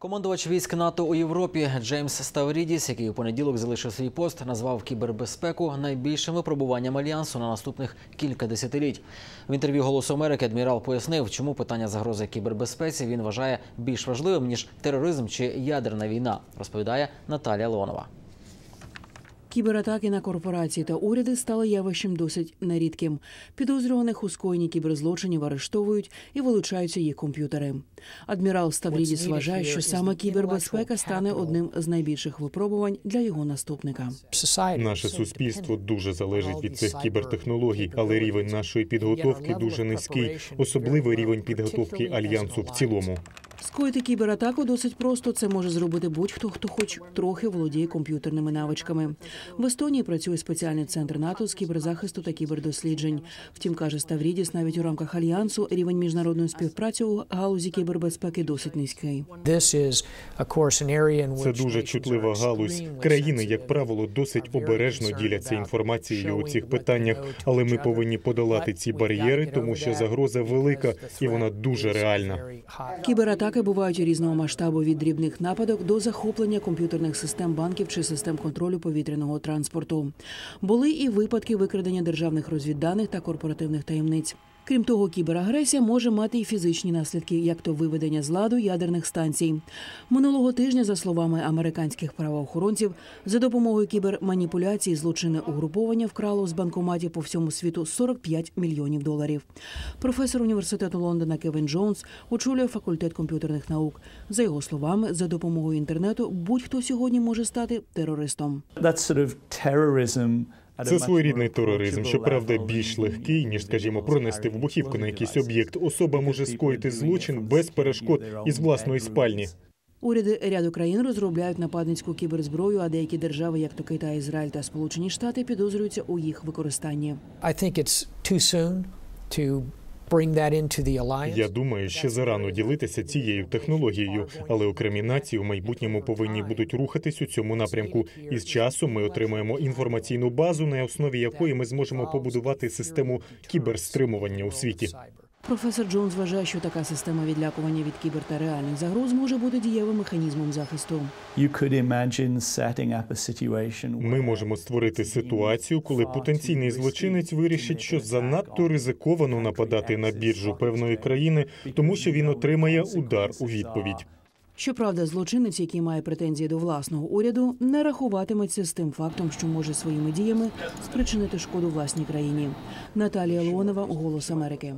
Командувач військ НАТО у Європі Джеймс Ставрідіс, який у понеділок залишив свій пост, назвав кібербезпеку найбільшим випробуванням альянсу на наступних кілька десятиліть. В інтерв'ю «Голосу Америки адмірал пояснив, чому питання загрози кібербезпеці він вважає більш важливим ніж тероризм чи ядерна війна. Розповідає Наталія Леонова. Кібератаки на корпорації та уряди стали явищем досить нерідким. Підозрюваних у скоєнні кіберзлочинів арештовують і вилучаються їх комп'ютери. Адмірал Ставрідіс вважає, що саме кібербезпека стане одним з найбільших випробувань для його наступника. Наше суспільство дуже залежить від цих кібертехнологій, але рівень нашої підготовки дуже низький, особливо рівень підготовки альянсу в цілому. Скоїти кібератаку досить просто. Це може зробити будь-хто, хто хоч трохи володіє комп'ютерними навичками. В Естонії працює спеціальний центр НАТО з кіберзахисту та кібердосліджень. Втім, каже Ставрідіс, навіть у рамках альянсу рівень міжнародної співпраці у галузі кібербезпеки досить низький. Це дуже чутлива галузь. Країни, як правило, досить обережно діляться інформацією у цих питаннях, але ми повинні подолати ці бар'єри, тому що загроза велика і вона дуже реальна. Кібератаки бувають різного масштабу від дрібних нападок до захоплення комп'ютерних систем банків чи систем контролю повітряного транспорту. Були і випадки викрадення державних розвідданих та корпоративних таємниць. Крім того, кіберагресія може мати і фізичні наслідки, як то виведення з ладу ядерних станцій. Минулого тижня, за словами американських правоохоронців, за допомогою кіберманіпуляцій злочинне угруповання вкрало з банкоматів по всьому світу 45 мільйонів доларів. Професор університету Лондона Кевін Джонс очолює факультет комп'ютерних наук. За його словами, за допомогою інтернету будь-хто сьогодні може стати терористом. Це своєрідний тероризм, щоправда, більш легкий, ніж, скажімо, пронести вибухівку на якийсь об'єкт. Особа може скоїти злочин без перешкод із власної спальні. Уряди ряду країн розробляють нападницьку кіберзброю, а деякі держави, як то Китай, Ізраїль та Сполучені Штати, підозрюються у їх використанні. Я думаю, ще зарано ділитися цією технологією, але окремі нації у майбутньому повинні будуть рухатись у цьому напрямку. І з часом ми отримаємо інформаційну базу, на основі якої ми зможемо побудувати систему кіберстримування у світі. Професор Джонс вважає, що така система відлякування від кібер та реальних загроз може бути дієвим механізмом захисту. Ми можемо створити ситуацію, коли потенційний злочинець вирішить, що занадто ризиковано нападати на біржу певної країни, тому що він отримає удар у відповідь. Щоправда, злочинець, який має претензії до власного уряду, не рахуватиметься з тим фактом, що може своїми діями спричинити шкоду власній країні. Наталія Леонова, Голос Америки.